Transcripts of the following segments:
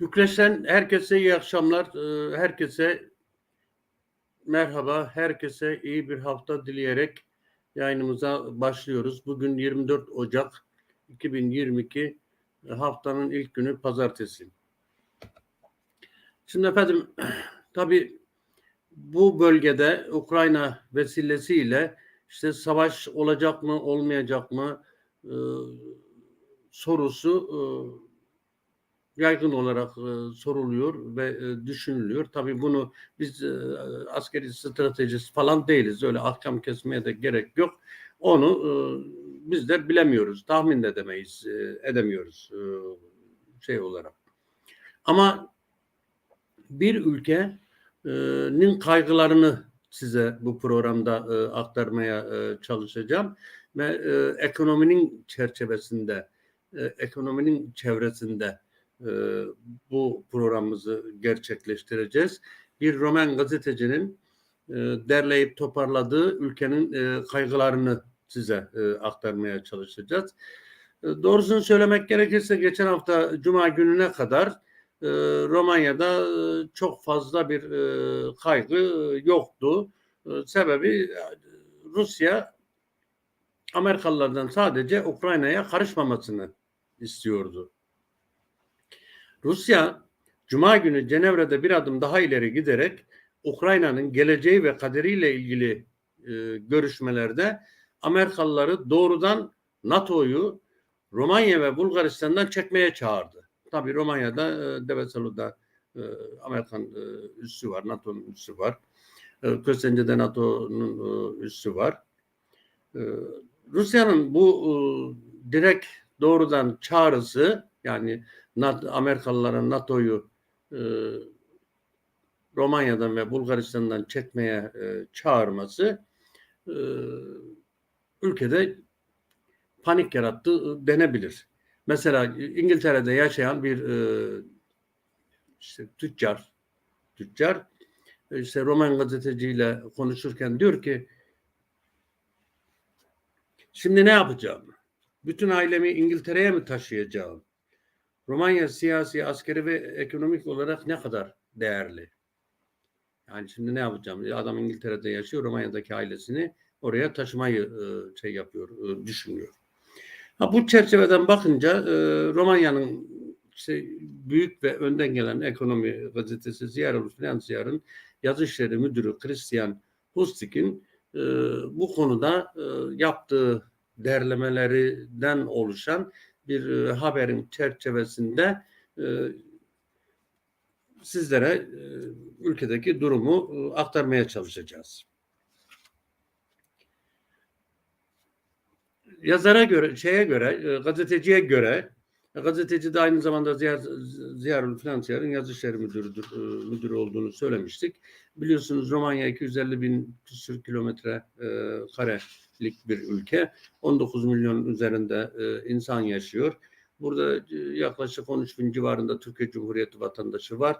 Bükreş'ten herkese iyi akşamlar. Ee, Herkese merhaba. Herkese iyi bir hafta dileyerek yayınımıza başlıyoruz. Bugün 24 Ocak 2022 haftanın ilk günü pazartesi. Şimdi efendim tabii bu bölgede Ukrayna vesilesiyle işte savaş olacak mı olmayacak mı e, sorusu e, yaygın olarak e, soruluyor ve e, düşünülüyor. Tabii bunu biz e, askeri stratejist falan değiliz. Öyle ahkam kesmeye de gerek yok. Onu biz de bilemiyoruz. Tahmin de edemeyiz, edemiyoruz şey olarak. Ama bir ülkenin kaygılarını size bu programda aktarmaya çalışacağım ve ekonominin çerçevesinde, e, ekonominin çevresinde e, bu programımızı gerçekleştireceğiz. Bir Roman gazetecinin e, derleyip toparladığı ülkenin e, kaygılarını size e, aktarmaya çalışacağız. E, doğrusunu söylemek gerekirse geçen hafta Cuma gününe kadar e, Romanya'da e, çok fazla bir e, kaygı yoktu. E, sebebi e, Rusya Amerikalılardan sadece Ukrayna'ya karışmamasını istiyordu. Rusya Cuma günü Cenevre'de bir adım daha ileri giderek Ukrayna'nın geleceği ve kaderiyle ilgili e, görüşmelerde Amerikalıları doğrudan NATO'yu Romanya ve Bulgaristan'dan çekmeye çağırdı. Tabii Romanya'da e, Devesalu'da e, Amerikan e, üssü var, NATO'nun üssü var. E, Köstence'de NATO'nun e, üssü var. E, Rusya'nın bu e, direkt doğrudan çağrısı yani Amerikalıların NATO'yu e, Romanya'dan ve Bulgaristan'dan çekmeye e, çağırması e, ülkede panik yarattı e, denebilir. Mesela İngiltere'de yaşayan bir işte tüccar tüccar işte Roman gazeteciyle konuşurken diyor ki şimdi ne yapacağım? Bütün ailemi İngiltere'ye mi taşıyacağım? Romanya siyasi, askeri ve ekonomik olarak ne kadar değerli? Yani şimdi ne yapacağım? Adam İngiltere'de yaşıyor, Romanya'daki ailesini oraya taşımayı e, şey yapıyor, e, düşünüyor. Ha, bu çerçeveden bakınca e, Romanya'nın işte büyük ve önden gelen ekonomi gazetesi Ziyarul Finansiyar'ın yazı işleri müdürü Christian Hustik'in e, bu konuda e, yaptığı derlemelerinden oluşan bir e, haberin çerçevesinde e, sizlere e, ülkedeki durumu aktarmaya çalışacağız. Yazara göre, şeye göre, gazeteciye göre, gazeteci de aynı zamanda Ziyar, Ziyarül Finansiyar'ın yazı işleri müdürüdür, e, müdürü olduğunu söylemiştik. Biliyorsunuz Romanya 250 bin küsür kilometre e, karelik bir ülke. 19 milyonun üzerinde e, insan yaşıyor. Burada e, yaklaşık 13 bin civarında Türkiye Cumhuriyeti vatandaşı var.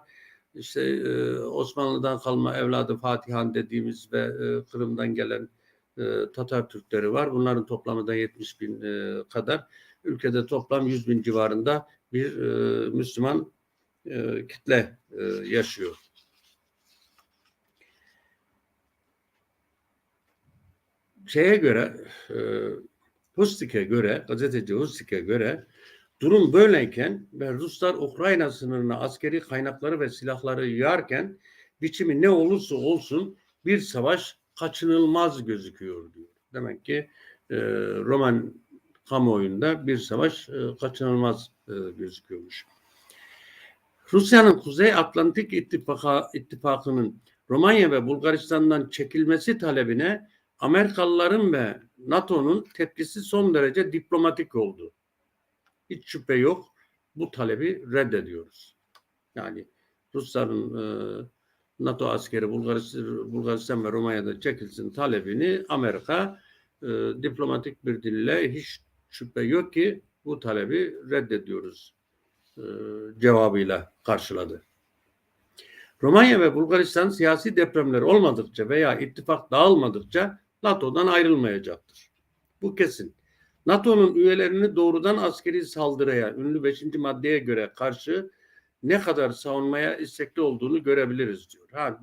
İşte e, Osmanlı'dan kalma evladı Fatihan dediğimiz ve e, Kırım'dan gelen e, Tatar Türkleri var. Bunların toplamı da 70 bin e, kadar. Ülkede toplam 100 bin civarında bir e, Müslüman e, kitle e, yaşıyor. Şeye göre e, Hustik'e göre, gazeteci Hustik'e göre durum böyleyken ve Ruslar Ukrayna sınırına askeri kaynakları ve silahları yığarken biçimi ne olursa olsun bir savaş kaçınılmaz gözüküyor diyor. Demek ki e, Roman kamuoyunda bir savaş e, kaçınılmaz e, gözüküyormuş. Rusya'nın Kuzey Atlantik İttifakı, İttifakı'nın Romanya ve Bulgaristan'dan çekilmesi talebine Amerikalıların ve NATO'nun tepkisi son derece diplomatik oldu. Hiç şüphe yok. Bu talebi reddediyoruz. Yani Rusların e, NATO askeri Bulgaristan, Bulgaristan ve Romanya'da çekilsin talebini Amerika e, diplomatik bir dille hiç şüphe yok ki bu talebi reddediyoruz e, cevabıyla karşıladı. Romanya ve Bulgaristan siyasi depremler olmadıkça veya ittifak dağılmadıkça NATO'dan ayrılmayacaktır. Bu kesin. NATO'nun üyelerini doğrudan askeri saldırıya, ünlü 5. maddeye göre karşı ne kadar savunmaya istekli olduğunu görebiliriz diyor. Ha,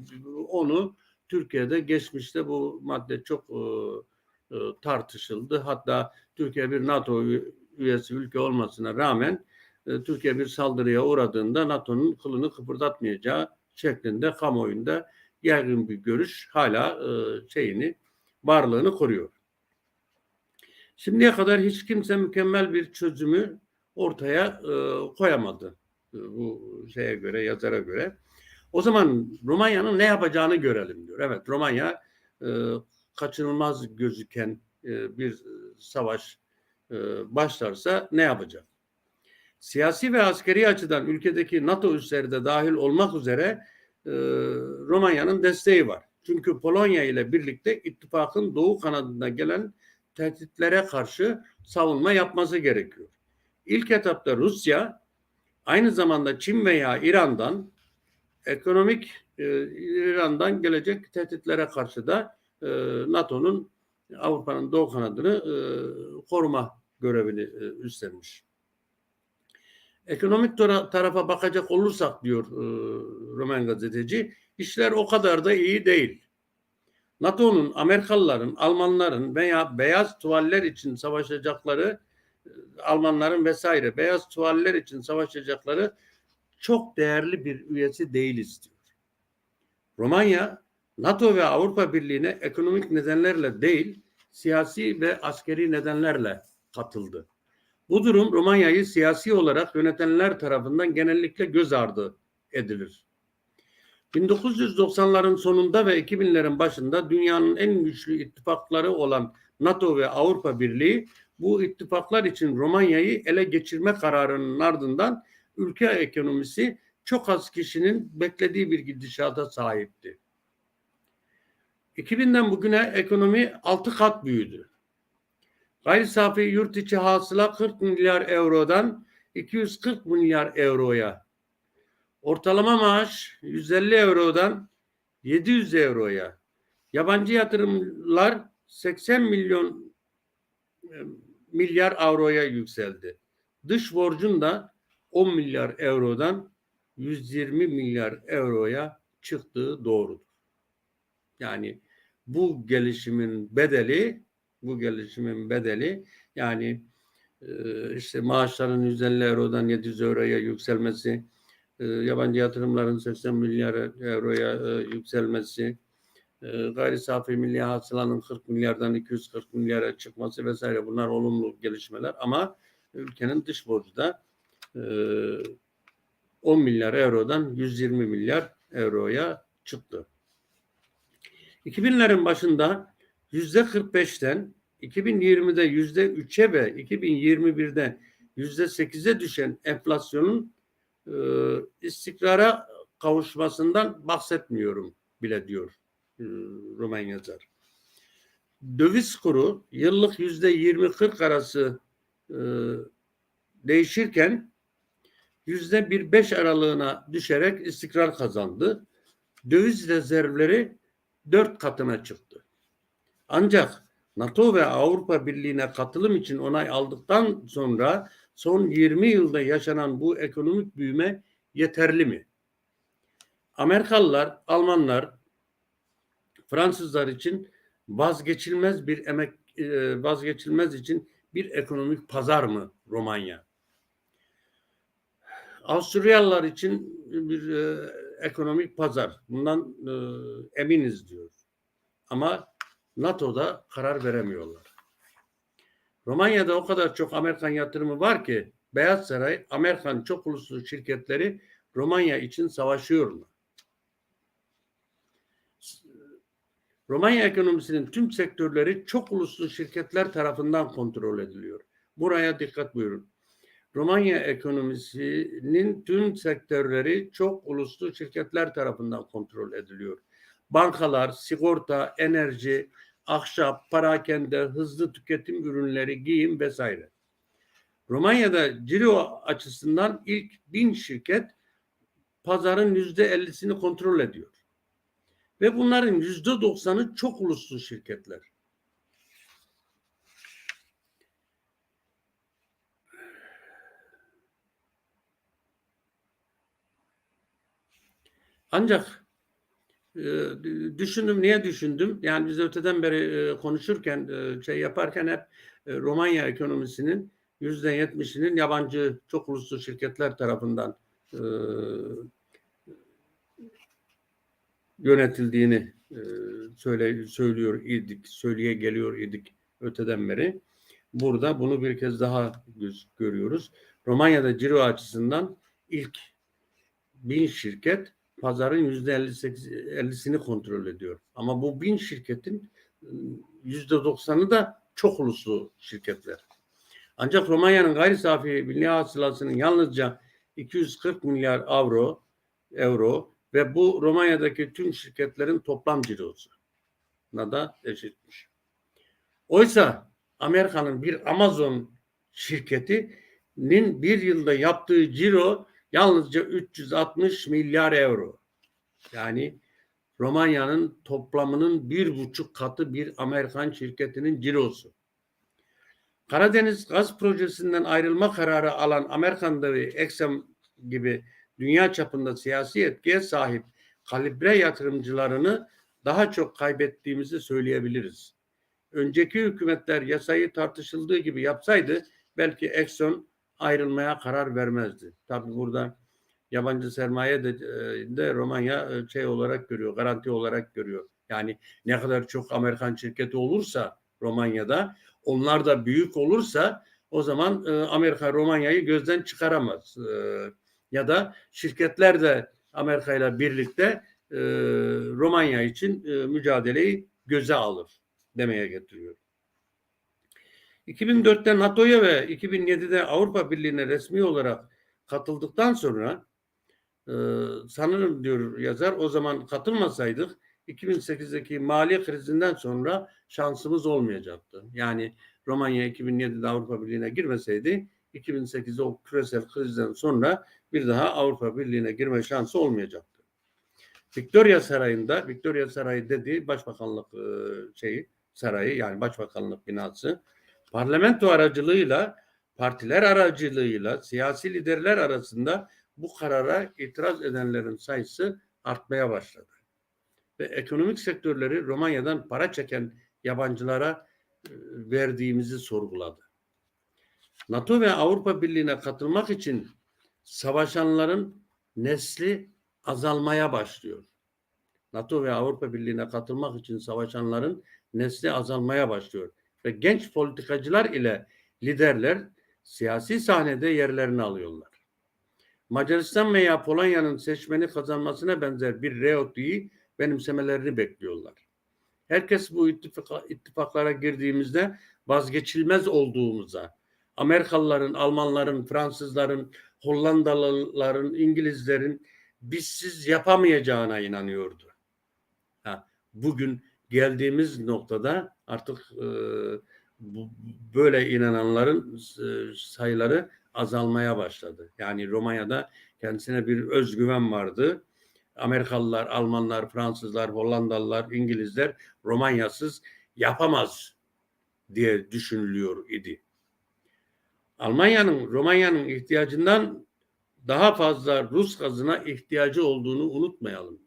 onu Türkiye'de geçmişte bu madde çok e, e, tartışıldı. Hatta Türkiye bir NATO üyesi ülke olmasına rağmen e, Türkiye bir saldırıya uğradığında NATO'nun kılını kıpırdatmayacağı şeklinde kamuoyunda yaygın bir görüş hala e, şeyini varlığını koruyor. Şimdiye kadar hiç kimse mükemmel bir çözümü ortaya e, koyamadı bu şeye göre yazara göre. O zaman Romanya'nın ne yapacağını görelim diyor. Evet Romanya kaçınılmaz gözüken e, bir savaş e, başlarsa ne yapacak? Siyasi ve askeri açıdan ülkedeki NATO üsleri de dahil olmak üzere e, Romanya'nın desteği var. Çünkü Polonya ile birlikte ittifakın doğu kanadında gelen tehditlere karşı savunma yapması gerekiyor. İlk etapta Rusya aynı zamanda Çin veya İran'dan ekonomik e, İran'dan gelecek tehditlere karşı da e, NATO'nun Avrupa'nın doğu kanadını e, koruma görevini e, üstlenmiş. Ekonomik tarafa bakacak olursak diyor e, Roman gazeteci, işler o kadar da iyi değil. NATO'nun Amerikalıların, Almanların veya beyaz tuvaller için savaşacakları Almanların vesaire beyaz tuvaller için savaşacakları çok değerli bir üyesi değiliz diyor. Romanya NATO ve Avrupa Birliği'ne ekonomik nedenlerle değil, siyasi ve askeri nedenlerle katıldı. Bu durum Romanya'yı siyasi olarak yönetenler tarafından genellikle göz ardı edilir. 1990'ların sonunda ve 2000'lerin başında dünyanın en güçlü ittifakları olan NATO ve Avrupa Birliği bu ittifaklar için Romanya'yı ele geçirme kararının ardından ülke ekonomisi çok az kişinin beklediği bir gidişata sahipti. 2000'den bugüne ekonomi 6 kat büyüdü. Gayri safi yurt içi hasıla 40 milyar eurodan 240 milyar euroya. Ortalama maaş 150 eurodan 700 euroya. Yabancı yatırımlar 80 milyon e, milyar avroya yükseldi. Dış borcun da 10 milyar eurodan 120 milyar euroya çıktığı doğrudur. Yani bu gelişimin bedeli bu gelişimin bedeli yani e, işte maaşların 150 eurodan 700 euroya yükselmesi, e, yabancı yatırımların 80 milyar euroya e, yükselmesi, gayri safi milli hasılanın 40 milyardan 240 milyara çıkması vesaire bunlar olumlu gelişmeler ama ülkenin dış borcu da 10 milyar eurodan 120 milyar euroya çıktı. 2000'lerin başında yüzde 45'ten 2020'de yüzde 3'e ve 2021'de yüzde 8'e düşen enflasyonun e, istikrara kavuşmasından bahsetmiyorum bile diyor e, Roman yazar. Döviz kuru yıllık yüzde 20-40 arası e, değişirken yüzde bir beş aralığına düşerek istikrar kazandı. Döviz rezervleri dört katına çıktı. Ancak NATO ve Avrupa Birliği'ne katılım için onay aldıktan sonra son 20 yılda yaşanan bu ekonomik büyüme yeterli mi? Amerikalılar, Almanlar, Fransızlar için vazgeçilmez bir emek e, vazgeçilmez için bir ekonomik pazar mı Romanya? Avusturyalılar için bir e, ekonomik pazar. Bundan e, eminiz diyor. Ama NATO'da karar veremiyorlar. Romanya'da o kadar çok Amerikan yatırımı var ki Beyaz Saray Amerikan çok uluslu şirketleri Romanya için savaşıyorlar. Romanya ekonomisinin tüm sektörleri çok uluslu şirketler tarafından kontrol ediliyor. Buraya dikkat buyurun. Romanya ekonomisinin tüm sektörleri çok uluslu şirketler tarafından kontrol ediliyor. Bankalar, sigorta, enerji, ahşap, parakende, hızlı tüketim ürünleri, giyim vesaire. Romanya'da ciro açısından ilk bin şirket pazarın yüzde ellisini kontrol ediyor. Ve bunların yüzde doksanı çok uluslu şirketler. Ancak e, düşündüm, niye düşündüm? Yani biz öteden beri e, konuşurken, e, şey yaparken hep e, Romanya ekonomisinin yüzde yetmişinin yabancı çok uluslu şirketler tarafından e, yönetildiğini e, söyle, söylüyor idik, söyleye geliyor idik öteden beri. Burada bunu bir kez daha göz, görüyoruz. Romanya'da ciro açısından ilk bin şirket pazarın yüzde 50'sini kontrol ediyor. Ama bu bin şirketin yüzde 90'ı da çok uluslu şirketler. Ancak Romanya'nın gayri safi milli hasılasının yalnızca 240 milyar avro euro ve bu Romanya'daki tüm şirketlerin toplam cirosu da eşitmiş. Oysa Amerika'nın bir Amazon şirketinin bir yılda yaptığı ciro yalnızca 360 milyar euro. Yani Romanya'nın toplamının bir buçuk katı bir Amerikan şirketinin cirosu. Karadeniz gaz projesinden ayrılma kararı alan Amerikan devi Exxon gibi dünya çapında siyasi etkiye sahip kalibre yatırımcılarını daha çok kaybettiğimizi söyleyebiliriz. Önceki hükümetler yasayı tartışıldığı gibi yapsaydı belki Exxon ayrılmaya karar vermezdi. Tabi burada yabancı sermaye de, de Romanya şey olarak görüyor, garanti olarak görüyor. Yani ne kadar çok Amerikan şirketi olursa Romanya'da, onlar da büyük olursa o zaman Amerika Romanya'yı gözden çıkaramaz. Ya da şirketler de Amerika ile birlikte Romanya için mücadeleyi göze alır demeye getiriyor. 2004'te NATO'ya ve 2007'de Avrupa Birliği'ne resmi olarak katıldıktan sonra e, sanırım diyor yazar o zaman katılmasaydık 2008'deki mali krizinden sonra şansımız olmayacaktı. Yani Romanya 2007'de Avrupa Birliği'ne girmeseydi 2008'de o küresel krizden sonra bir daha Avrupa Birliği'ne girme şansı olmayacaktı. Victoria Sarayı'nda, Victoria Sarayı dediği başbakanlık e, şeyi, sarayı yani başbakanlık binası parlamento aracılığıyla partiler aracılığıyla siyasi liderler arasında bu karara itiraz edenlerin sayısı artmaya başladı. Ve ekonomik sektörleri Romanya'dan para çeken yabancılara e, verdiğimizi sorguladı. NATO ve Avrupa Birliği'ne katılmak için savaşanların nesli azalmaya başlıyor. NATO ve Avrupa Birliği'ne katılmak için savaşanların nesli azalmaya başlıyor ve genç politikacılar ile liderler siyasi sahnede yerlerini alıyorlar. Macaristan veya Polonya'nın seçmeni kazanmasına benzer bir reotiyi benimsemelerini bekliyorlar. Herkes bu ittifaka, ittifaklara girdiğimizde vazgeçilmez olduğumuza, Amerikalıların, Almanların, Fransızların, Hollandalıların, İngilizlerin bizsiz yapamayacağına inanıyordu. Ha, bugün geldiğimiz noktada artık e, böyle inananların e, sayıları azalmaya başladı. Yani Romanya'da kendisine bir özgüven vardı. Amerikalılar, Almanlar, Fransızlar, Hollandalılar, İngilizler Romanyasız yapamaz diye düşünülüyor idi. Almanya'nın Romanya'nın ihtiyacından daha fazla Rus gazına ihtiyacı olduğunu unutmayalım.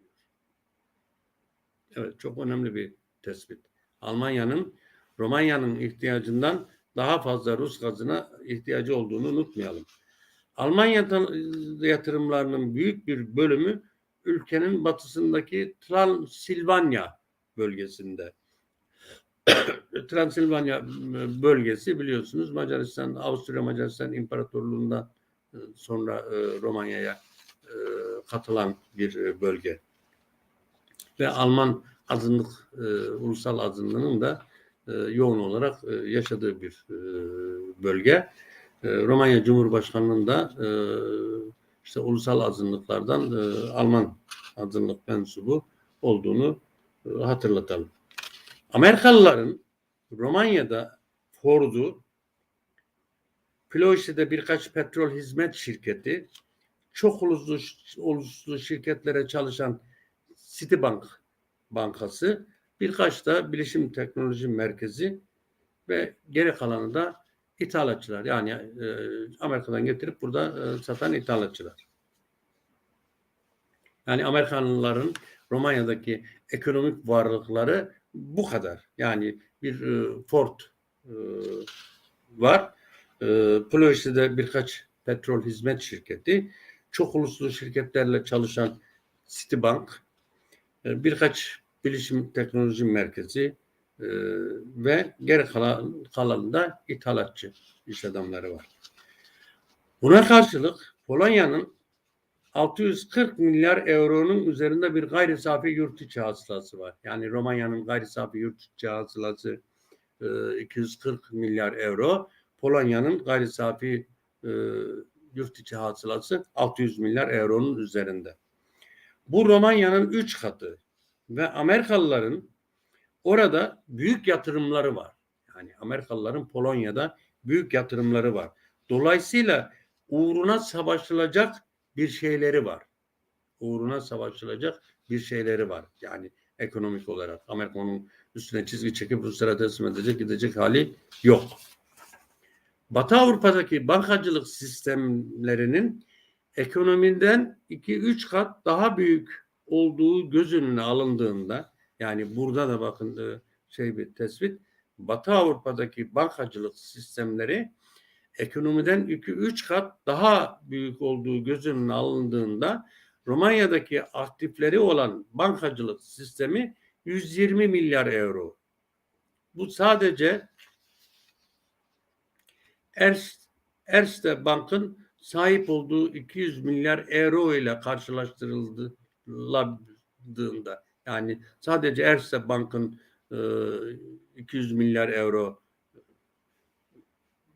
Evet çok önemli bir tespit. Almanya'nın Romanya'nın ihtiyacından daha fazla Rus gazına ihtiyacı olduğunu unutmayalım. Almanya yatırımlarının büyük bir bölümü ülkenin batısındaki Transilvanya bölgesinde. Transilvanya bölgesi biliyorsunuz Macaristan, Avusturya Macaristan İmparatorluğu'ndan sonra e, Romanya'ya katılan bir bölge ve Alman azınlık e, ulusal azınlığının da e, yoğun olarak e, yaşadığı bir e, bölge. E, Romanya Cumhurbaşkanı'nın da e, işte ulusal azınlıklardan e, Alman azınlık mensubu olduğunu e, hatırlatalım. Amerikalıların Romanya'da Ford'u Ploişe'de birkaç petrol hizmet şirketi çok uluslu, uluslu şirketlere çalışan Citibank Bankası, birkaç da bilişim teknoloji merkezi ve geri kalanı da ithalatçılar. Yani e, Amerika'dan getirip burada e, satan ithalatçılar. Yani Amerikanlıların Romanya'daki ekonomik varlıkları bu kadar. Yani bir e, Ford e, var. E, Ploieş'te birkaç petrol hizmet şirketi, çok uluslu şirketlerle çalışan Citibank, birkaç bilişim teknoloji merkezi e, ve geri kalan, kalanında ithalatçı iş adamları var. Buna karşılık Polonya'nın 640 milyar euronun üzerinde bir gayri safi yurt içi hasılası var. Yani Romanya'nın gayri safi yurt içi hasılası e, 240 milyar euro. Polonya'nın gayri safi e, yurt içi hasılası 600 milyar euronun üzerinde. Bu Romanya'nın 3 katı ve Amerikalıların orada büyük yatırımları var. Yani Amerikalıların Polonya'da büyük yatırımları var. Dolayısıyla uğruna savaşılacak bir şeyleri var. Uğruna savaşılacak bir şeyleri var. Yani ekonomik olarak Amerika'nın üstüne çizgi çekip Ruslara teslim edecek gidecek hali yok. Batı Avrupa'daki bankacılık sistemlerinin ekonomiden 2-3 kat daha büyük olduğu göz önüne alındığında yani burada da bakın şey bir tespit Batı Avrupa'daki bankacılık sistemleri ekonomiden 2-3 kat daha büyük olduğu göz önüne alındığında Romanya'daki aktifleri olan bankacılık sistemi 120 milyar euro. Bu sadece Erste Bank'ın sahip olduğu 200 milyar euro ile karşılaştırıldığında yani sadece Erste Bank'ın e, 200 milyar euro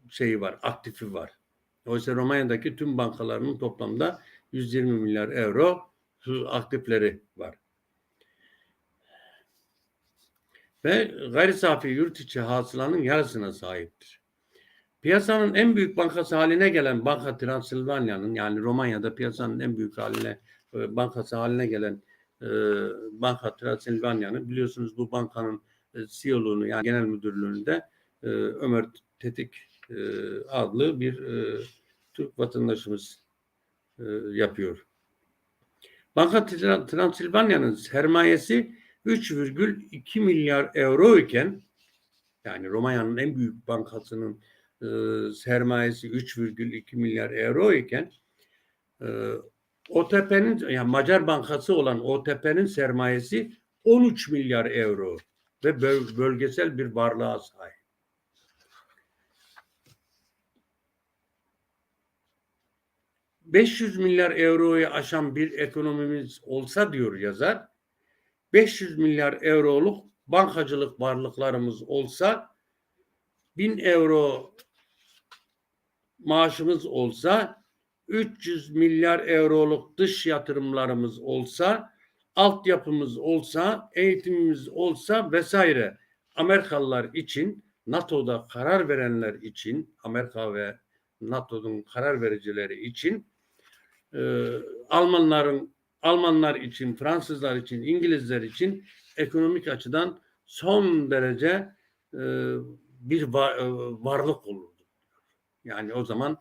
şeyi var, aktifi var. Oysa Romanya'daki tüm bankalarının toplamda 120 milyar euro aktifleri var. Ve gayri safi yurt içi hasılanın yarısına sahiptir. Piyasanın en büyük bankası haline gelen Banka Transilvanya'nın yani Romanya'da piyasanın en büyük haline e, bankası haline gelen e, Banka Transilvanya'nın biliyorsunuz bu bankanın e, CEO'luğunu yani genel müdürlüğünde e, Ömer Tetik adlı bir Türk vatandaşımız yapıyor. Banka Transilvanya'nın sermayesi 3,2 milyar euro iken yani Romanya'nın en büyük bankasının e, sermayesi 3,2 milyar euro iken e, OTP'nin yani Macar bankası olan OTP'nin sermayesi 13 milyar euro ve bölgesel bir varlığa sahip. ...500 milyar euroyu aşan bir ekonomimiz olsa diyor yazar... ...500 milyar euroluk bankacılık varlıklarımız olsa... ...1000 euro maaşımız olsa 300 milyar euroluk dış yatırımlarımız olsa, altyapımız olsa, eğitimimiz olsa vesaire Amerikalılar için, NATO'da karar verenler için, Amerika ve NATO'nun karar vericileri için, e, Almanların Almanlar için, Fransızlar için, İngilizler için ekonomik açıdan son derece e, bir var, e, varlık olur. Yani o zaman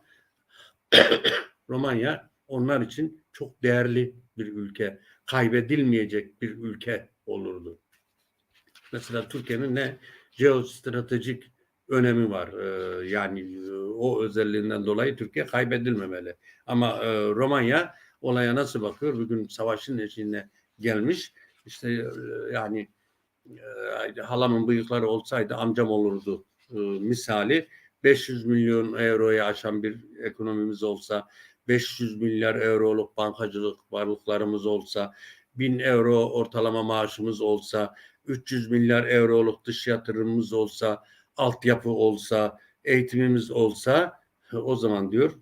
Romanya onlar için çok değerli bir ülke, kaybedilmeyecek bir ülke olurdu. Mesela Türkiye'nin ne jeostratejik önemi var. Ee, yani e, o özelliğinden dolayı Türkiye kaybedilmemeli. Ama e, Romanya olaya nasıl bakıyor? Bugün savaşın eşiğine gelmiş. İşte e, yani e, halamın bıyıkları olsaydı amcam olurdu e, misali 500 milyon euroya aşan bir ekonomimiz olsa, 500 milyar euroluk bankacılık varlıklarımız olsa, 1000 euro ortalama maaşımız olsa, 300 milyar euroluk dış yatırımımız olsa, altyapı olsa, eğitimimiz olsa o zaman diyor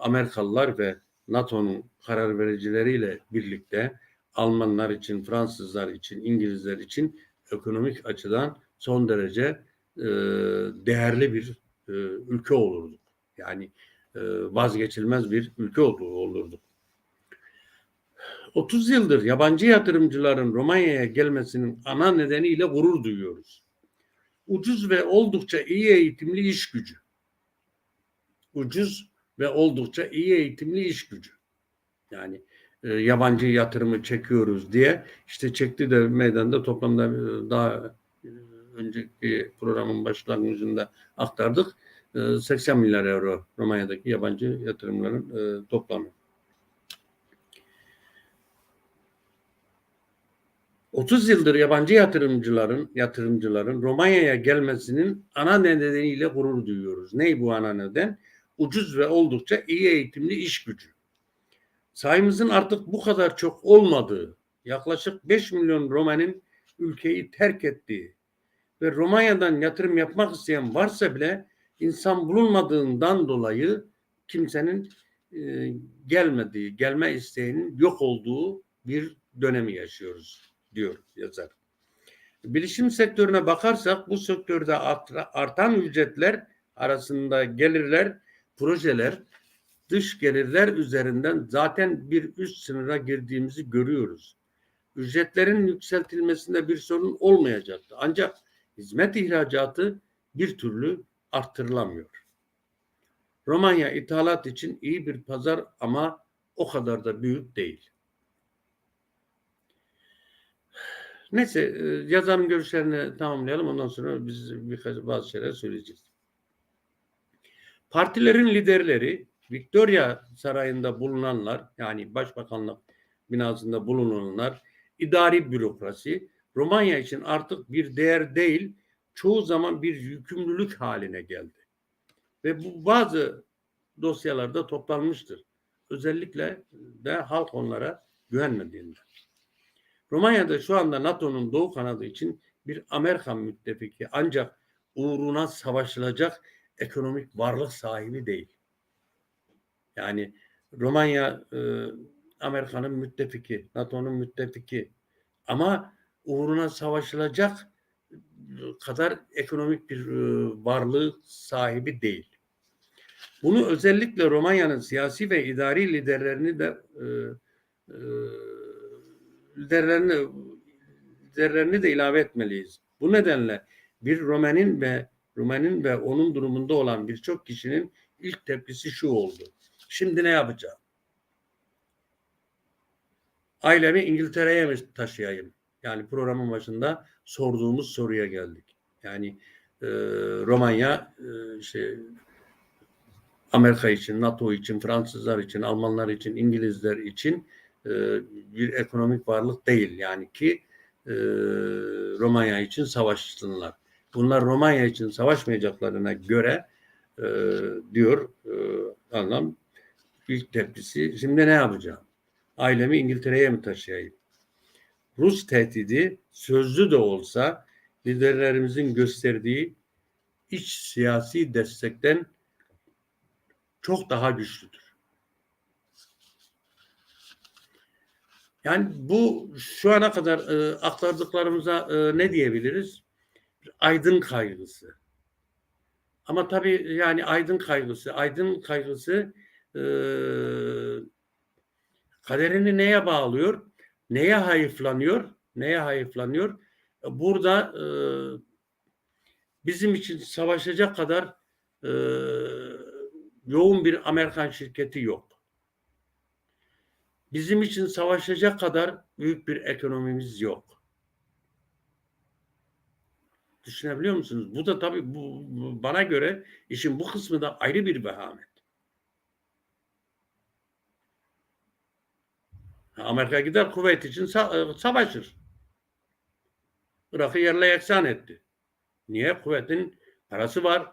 Amerikalılar ve NATO'nun karar vericileriyle birlikte Almanlar için, Fransızlar için, İngilizler için ekonomik açıdan son derece e, değerli bir e, ülke olurduk. Yani e, vazgeçilmez bir ülke olurduk. 30 yıldır yabancı yatırımcıların Romanya'ya gelmesinin ana nedeniyle gurur duyuyoruz. Ucuz ve oldukça iyi eğitimli iş gücü. Ucuz ve oldukça iyi eğitimli iş gücü. Yani e, yabancı yatırımı çekiyoruz diye işte çekti de meydanda toplamda e, daha önceki programın başlangıcında aktardık. E, 80 milyar euro Romanya'daki yabancı yatırımların e, toplamı. 30 yıldır yabancı yatırımcıların yatırımcıların Romanya'ya gelmesinin ana nedeniyle gurur duyuyoruz. Ney bu ana neden? Ucuz ve oldukça iyi eğitimli iş gücü. Sayımızın artık bu kadar çok olmadığı, yaklaşık 5 milyon Roman'ın ülkeyi terk ettiği ve Romanya'dan yatırım yapmak isteyen varsa bile insan bulunmadığından dolayı kimsenin e, gelmediği, gelme isteğinin yok olduğu bir dönemi yaşıyoruz diyor yazar. Bilişim sektörüne bakarsak bu sektörde artan ücretler arasında gelirler, projeler, dış gelirler üzerinden zaten bir üst sınıra girdiğimizi görüyoruz. Ücretlerin yükseltilmesinde bir sorun olmayacaktı. Ancak hizmet ihracatı bir türlü arttırılamıyor. Romanya ithalat için iyi bir pazar ama o kadar da büyük değil. Neyse e, yazarın görüşlerini tamamlayalım. Ondan sonra biz birkaç bazı şeyler söyleyeceğiz. Partilerin liderleri Victoria Sarayı'nda bulunanlar yani Başbakanlık binasında bulunanlar idari bürokrasi Romanya için artık bir değer değil çoğu zaman bir yükümlülük haline geldi. Ve bu bazı dosyalarda toplanmıştır. Özellikle de halk onlara güvenmediğinden. Romanya'da şu anda NATO'nun doğu kanadı için bir Amerikan müttefiki ancak uğruna savaşılacak ekonomik varlık sahibi değil. Yani Romanya e, Amerika'nın müttefiki, NATO'nun müttefiki ama uğruna savaşılacak kadar ekonomik bir e, varlığı sahibi değil. Bunu özellikle Romanya'nın siyasi ve idari liderlerini de e, e, liderlerini liderlerini de ilave etmeliyiz. Bu nedenle bir Roman'in ve Roman'in ve onun durumunda olan birçok kişinin ilk tepkisi şu oldu. Şimdi ne yapacağım? Ailemi İngiltere'ye mi taşıyayım? Yani programın başında sorduğumuz soruya geldik. Yani e, Romanya e, işte Amerika için, NATO için, Fransızlar için, Almanlar için, İngilizler için e, bir ekonomik varlık değil. Yani ki e, Romanya için savaşsınlar. Bunlar Romanya için savaşmayacaklarına göre e, diyor e, anlam ilk tepkisi. Şimdi ne yapacağım? Ailemi İngiltere'ye mi taşıyayım? Rus tehdidi sözlü de olsa liderlerimizin gösterdiği iç siyasi destekten çok daha güçlüdür. Yani bu şu ana kadar e, aktardıklarımıza e, ne diyebiliriz? Aydın kaygısı. Ama tabii yani aydın kaygısı, aydın kaygısı e, kaderini neye bağlıyor? Neye hayıflanıyor? Neye hayıflanıyor? Burada e, bizim için savaşacak kadar e, yoğun bir Amerikan şirketi yok. Bizim için savaşacak kadar büyük bir ekonomimiz yok. Düşünebiliyor musunuz? Bu da tabii bu, bana göre işin bu kısmı da ayrı bir vehamet. Amerika gider kuvvet için e, savaşır. Irak'ı yerle yeksan etti. Niye? Kuvvetin parası var,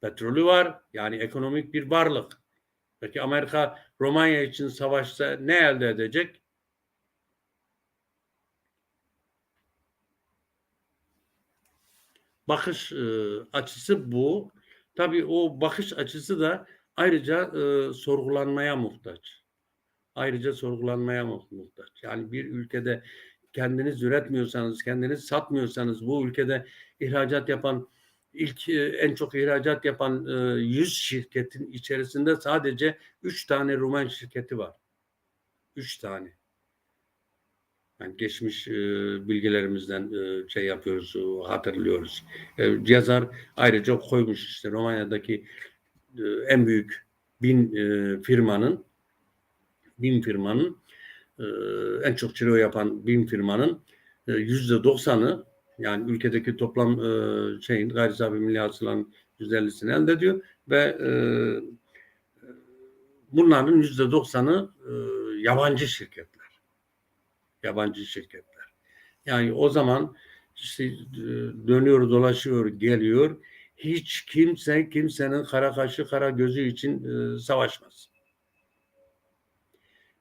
petrolü var. Yani ekonomik bir varlık. Peki Amerika Romanya için savaşsa ne elde edecek? Bakış e, açısı bu. Tabii o bakış açısı da ayrıca e, sorgulanmaya muhtaç. Ayrıca sorgulanmaya muhtaç. Yani bir ülkede kendiniz üretmiyorsanız, kendiniz satmıyorsanız, bu ülkede ihracat yapan ilk e, en çok ihracat yapan 100 e, şirketin içerisinde sadece 3 tane Rumen şirketi var. 3 tane. Yani geçmiş e, bilgilerimizden şey yapıyoruz, hatırlıyoruz. Yazar ayrıca koymuş işte Romanya'daki en büyük bin firmanın bin firmanın e, en çok ciro yapan bin firmanın e, yüzde doksanı yani ülkedeki toplam e, şeyin gayri safi milli hasılanın yüzde ellisini elde ediyor ve e, bunların yüzde doksanı e, yabancı şirketler. Yabancı şirketler. Yani o zaman işte dönüyor dolaşıyor geliyor hiç kimse kimsenin kara kaşı kara gözü için e, savaşmaz.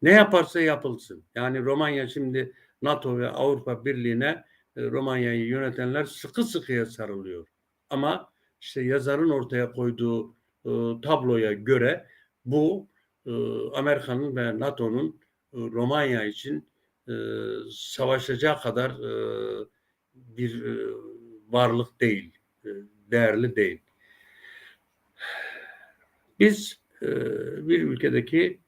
Ne yaparsa yapılsın. Yani Romanya şimdi NATO ve Avrupa Birliği'ne e, Romanya'yı yönetenler sıkı sıkıya sarılıyor. Ama işte yazarın ortaya koyduğu e, tabloya göre bu e, Amerika'nın ve NATO'nun e, Romanya için e, savaşacağı kadar e, bir e, varlık değil, e, değerli değil. Biz e, bir ülkedeki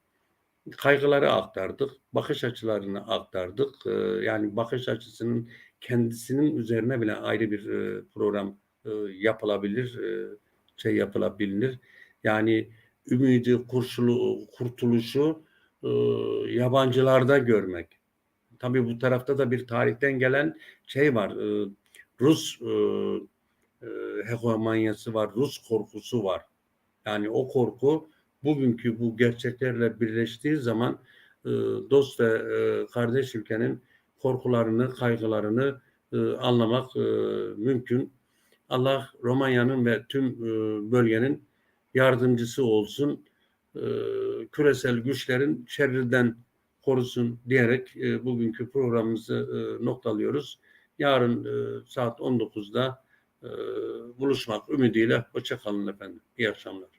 kaygıları aktardık, bakış açılarını aktardık. E, yani bakış açısının kendisinin üzerine bile ayrı bir e, program e, yapılabilir, e, şey yapılabilir. Yani ümidi, kurşulu, kurtuluşu e, yabancılarda görmek. Tabii bu tarafta da bir tarihten gelen şey var. E, Rus e, e, hegemonyası var, Rus korkusu var. Yani o korku bugünkü bu gerçeklerle birleştiği zaman e, dost ve e, kardeş ülkenin korkularını, kaygılarını e, anlamak mümkün. Allah Romanya'nın ve tüm bölgenin yardımcısı olsun. Küresel güçlerin şerrinden korusun diyerek bugünkü programımızı noktalıyoruz. Yarın saat 19'da e, buluşmak ümidiyle. Hoşçakalın efendim. İyi akşamlar.